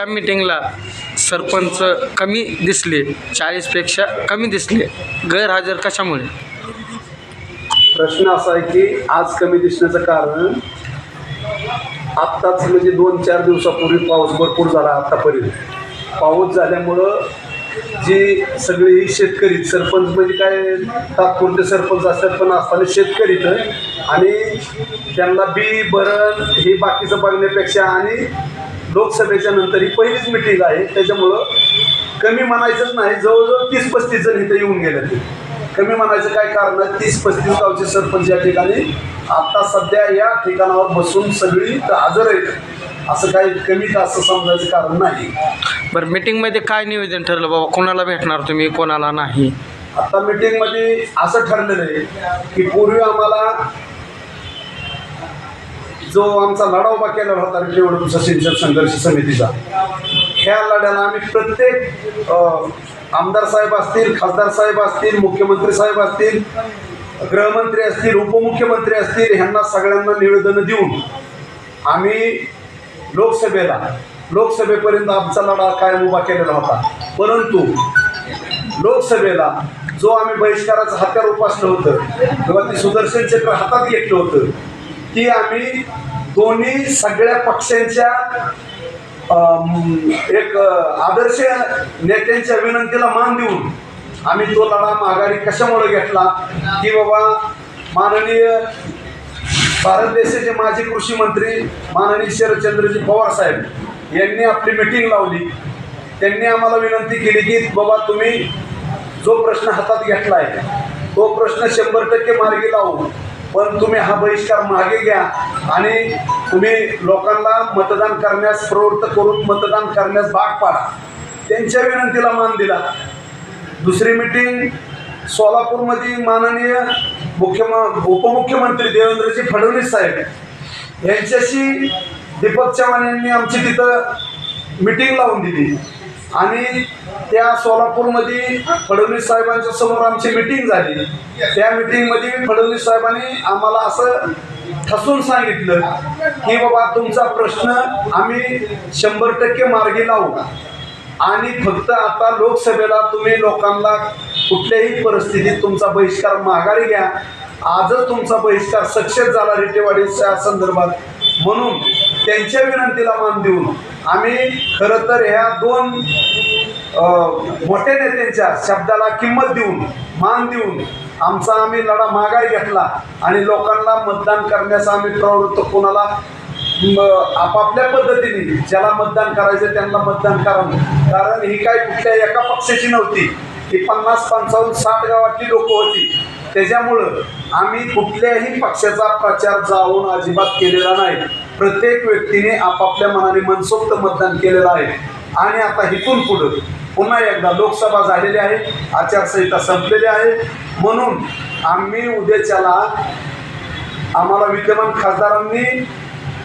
त्या मिटिंगला सरपंच कमी दिसले चाळीसपेक्षा कमी दिसले. गैरहजर कशामुळे? प्रश्न असा आहे की आज कमी दिसण्याचं कारण आत्ताच म्हणजे दोन चार दिवसापूर्वी पाऊस भरपूर झाला आत्तापर्यंत पाऊस झाल्यामुळं जी सगळी शेतकरी सरपंच म्हणजे काय तात्पुरते सरपंच असतात पण असताना शेतकरी तर आणि त्यांना बी भरण हे बाकीचं बघण्यापेक्षा आणि लोकसभेच्या नंतर ही पहिलीच मिटिंग आहे. त्याच्यामुळं कमी म्हणायचंच नाही. जवळजवळ तीस पस्तीस जण इथं येऊन गेले ते. कमी म्हणायचं काय कारण आहे? तीस पस्तीस गावचे सरपंच या ठिकाणी. आता सध्या या ठिकाणावर बसून सगळी हजर आहेत. असं काही कमी का असं समजायचं कारण नाही. बरं मिटिंगमध्ये काय निवेदन ठरलं बाबा? कोणाला भेटणार तुम्ही कोणाला नाही? आता मीटिंगमध्ये असं ठरलेलं आहे की पूर्वी आम्हाला जो आमचा लढा उभा केलेला होता निवडणूक सिंचन संघर्ष समितीचा ह्या लढ्याला आम्ही प्रत्येक आमदार साहेब असतील खासदार साहेब असतील मुख्यमंत्री साहेब असतील गृहमंत्री असतील उपमुख्यमंत्री असतील ह्यांना सगळ्यांना निवेदनं देऊन आम्ही लोकसभेला लोकसभेपर्यंत आमचा लढा कायम उभा केलेला होता. परंतु लोकसभेला जो आम्ही बहिष्काराचं हत्यार उपासलं होतं किंवा ते सुदर्शन चक्र हातात घेतलं होतं ती आम्ही दोन्ही सगळ्या पक्षांच्या एक आदर्श नेत्यांच्या विनंतीला मान देऊन आम्ही तो लढा माघारी कशामुळे घेतला की बाबा माननीय भारत देशाचे माजी कृषी मंत्री माननीय शरदचंद्रजी पवार साहेब यांनी आपली मिटिंग लावली. त्यांनी आम्हाला विनंती केली की बाबा तुम्ही जो प्रश्न हातात घेतला आहे तो प्रश्न शंभर टक्के मार्गी लावू पण तुम्ही हा बहिष्कार मागे घ्या आणि तुम्ही लोकांना मतदान करण्यास प्रवृत्त करून मतदान करण्यास भाग पाडा. त्यांच्या विनंतीला मान दिला. दुसरी मिटिंग सोलापूरमध्ये माननीय मुख्यम उपमुख्यमंत्री देवेंद्रजी फडणवीस साहेब यांच्याशी दीपक चव्हाण यांनी आमची तिथं मिटिंग लावून दिली. आणि त्या सोलापूरमध्ये फडणवीस साहेबांच्या समोर आमची मिटिंग झाली. त्या मिटिंगमध्ये फडणवीस साहेबांनी आम्हाला असं ठसून सांगितलं की बाबा तुमचा प्रश्न आम्ही शंभर टक्के मार्गी लावू आणि फक्त आता लोकसभेला तुम्ही लोकांना कुठल्याही परिस्थितीत तुमचा बहिष्कार माघारी घ्या. आजच तुमचा बहिष्कार सक्सेस झाला रिटेवाडीच्या संदर्भात. म्हणून त्यांच्या विनंतीला मान देऊन आम्ही खरं तर ह्या दोन मोठ्या नेत्यांच्या शब्दाला किंमत देऊन मान देऊन आमचा आम्ही लढा माघारी घेतला आणि लोकांना मतदान करण्यास आम्ही प्रवृत्त कोणाला आपापल्या पद्धतीने ज्याला मतदान करायचं त्यांना मतदान करावं कारण ही काय कुठल्या एका पक्षाची नव्हती. ही पन्नास पंचावन्न साठ गावातली लोक होती. त्याच्यामुळं आम्ही कुठल्याही पक्षाचा प्रचार जाऊन अजिबात केलेला नाही. प्रत्येक व्यक्तीने आपापल्या मनाने मनसोक्त मतदान केलेलं आहे. आणि आता इथून पुढं पुन्हा एकदा लोकसभा झालेली आहे आचारसंहिता संपलेली आहे. म्हणून आम्ही उद्याच्याला आम्हाला विद्यमान खासदारांनी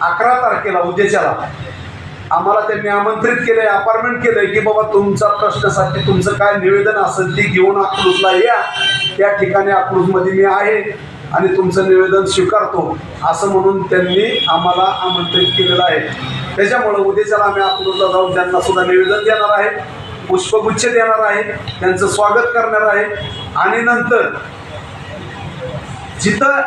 अकरा तारखेला उद्याच्याला आम्हाला त्यांनी आमंत्रित केलंय अपार्टमेंट केलंय की बाबा तुमचा प्रश्नासाठी तुमचं काय निवेदन असेल ती घेऊन अकलूजला या. त्या ठिकाणी अकलूजमध्ये मी आहे आणि तुमचं निवेदन स्वीकारतो. असं म्हणून त्यांनी आम्हाला आमंत्रित केलेलं आहे. त्याच्यामुळं उद्याच्याला आम्ही अकलूजला जाऊन त्यांना सुद्धा निवेदन देणार आहे. पुष्पगुच्छ देणार आहे. त्यांचं स्वागत करणार आहे. आणि नंतर जिथं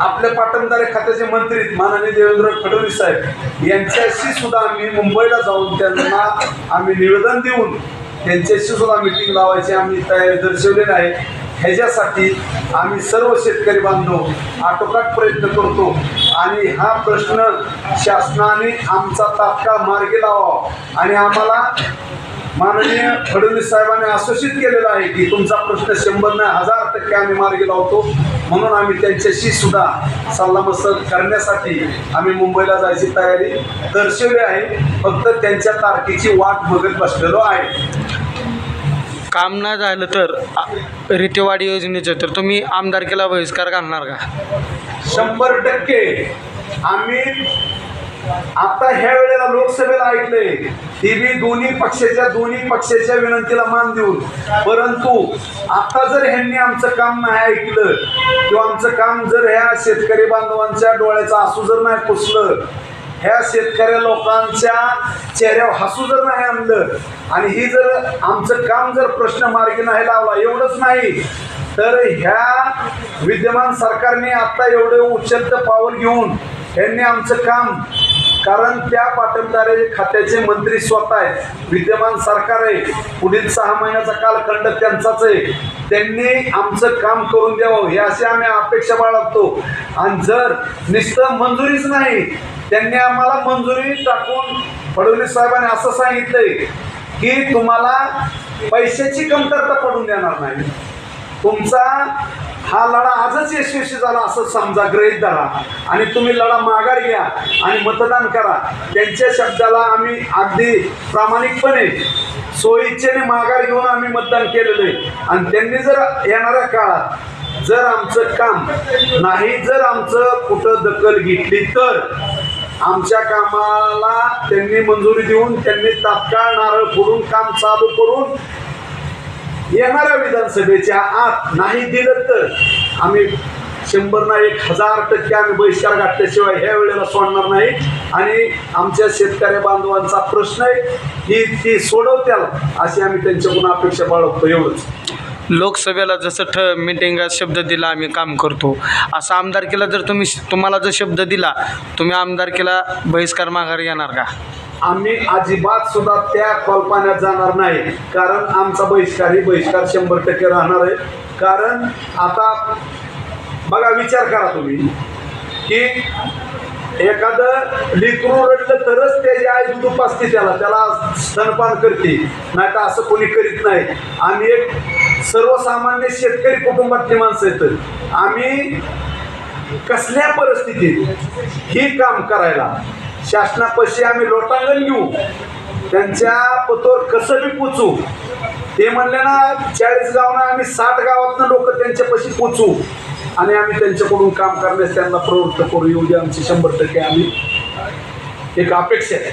आपल्या पाटणदारे खात्याचे मंत्री माननीय देवेंद्र फडणवीस साहेब यांच्याशी सुद्धा आम्ही मुंबईला जाऊन त्यांना आम्ही निवेदन देऊन त्यांच्याशी सुद्धा मिटिंग लावायची आम्ही तयारी दर्शवलेली आहे. ह्याच्यासाठी आम्ही सर्व शेतकरी बांधव आटोकाट प्रयत्न करतो. आणि हा प्रश्न शासनाने आमचा तात्काळ मार्गी लावावा. आणि आम्हाला माननीय फडणवीस साहेबांनी आश्वासित केलेलं आहे की तुमचा प्रश्न शंभर नाही हजार टक्के आम्ही मार्गी लावतो. म्हणून आम्ही त्यांच्याशी सुद्धा सल्लामसलत करण्यासाठी आम्ही मुंबईला जायची तयारी दर्शवली आहे. फक्त त्यांच्या तारखेची वाट बघत बसलेलो आहे. काम न झालं तर रितेवाडी योजनेचं तर तुम्ही आमदारकीला बहिष्कार घालणार का? शंभर टक्के. आम्ही आता ह्या वेळेला लोकसभेला ऐकलंय ती मी दोन्ही पक्षाच्या दोन्ही पक्षाच्या विनंतीला मान देऊन. परंतु आता जर ह्यांनी आमचं काम नाही ऐकलं किंवा आमचं काम जर ह्या शेतकरी बांधवांच्या डोळ्याचं आसू जर नाही पुसलं ह्या शेतकऱ्या लोकांच्या चेहऱ्यावर हसू जर नाही आणलं आणि ही जर आमचं काम जर प्रश्न मार्गी नाही लावला एवढंच नाही तर ह्या विद्यमान सरकारने आता एवढे उच्चत पाऊल घेऊन यांनी आमचं काम कारण त्या पाटणदारे खात्याचे मंत्री स्वतः आहेत. विद्यमान सरकार आहे. पुढील सहा महिन्याचा कालखंड त्यांचाच आहे. त्यांनी आमचं काम करून द्यावं हे असे आम्ही अपेक्षा बाळगतो. आणि जर नुसतं मंजुरीच नाही त्यांनी आम्हाला मंजुरी टाकून फडणवीस साहेबांनी असं सांगितलंय की तुम्हाला पैशाची कमतरता पडून देणार नाही. तुमचा हा लढा आजच यशस्वी झाला असं समजा ग्रहित धरा. आणि तुम्ही लढा माघार घ्या आणि मतदान करा. त्यांच्या शब्दाला आम्ही अगदी प्रामाणिकपणे सोयीच्छेने माघार घेऊन आम्ही मतदान केलेलं आहे. आणि त्यांनी जर येणाऱ्या काळात जर आमचं काम नाही जर आमचं कुठं दखल घेतली तर आमच्या कामाला त्यांनी मंजुरी देऊन त्यांनी तात्काळ नारळ फोडून काम चालू करून येणाऱ्या विधानसभेच्या आत नाही दिलं तर आम्ही शंभर ना एक हजार टक्के आम्ही बहिष्कार घातल्याशिवाय ह्या वेळेला सोडणार नाही. आणि आमच्या शेतकरी बांधवांचा प्रश्न आहे ही ती सोडवत्याल अशी आम्ही त्यांच्याकडून अपेक्षा बाळगतो एवढंच. लोकसभेला जसं ठ मिटिंगात शब्द दिला आम्ही काम करतो. असं आमदारकीला जर तुम्ही तुम्हाला जर शब्द दिला तुम्ही आमदारकीला बहिष्कार माघार घेणार का? आम्ही अजिबात सुद्धा त्या कल्पन्यात जाणार नाही. कारण आमचा बहिष्कार ही बहिष्कार शंभर टक्के राहणार आहे. कारण आता बघा विचार करा तुम्ही की एखादं लिकरू रडलं तरच त्याची आई दूध उपासते त्याला. त्याला स्तनपान करते नाही तर असं कोणी करीत नाही. आम्ही एक सर्वसामान्य शेतकरी कुटुंबातली माणसं आहेत. आम्ही कसल्या परिस्थितीत ही काम करायला शासनापाशी आम्ही लोटांगण घेऊ. त्यांच्या पतोर कसं बी पोचू. ते म्हणले ना चाळीस गावना आम्ही साठ गावातनं लोक त्यांच्यापाशी पोचू. आणि आम्ही त्यांच्याकडून काम करण्यास त्यांना प्रवृत्त करू. एवढी आमची शंभर टक्के आम्ही एक अपेक्षा आहे.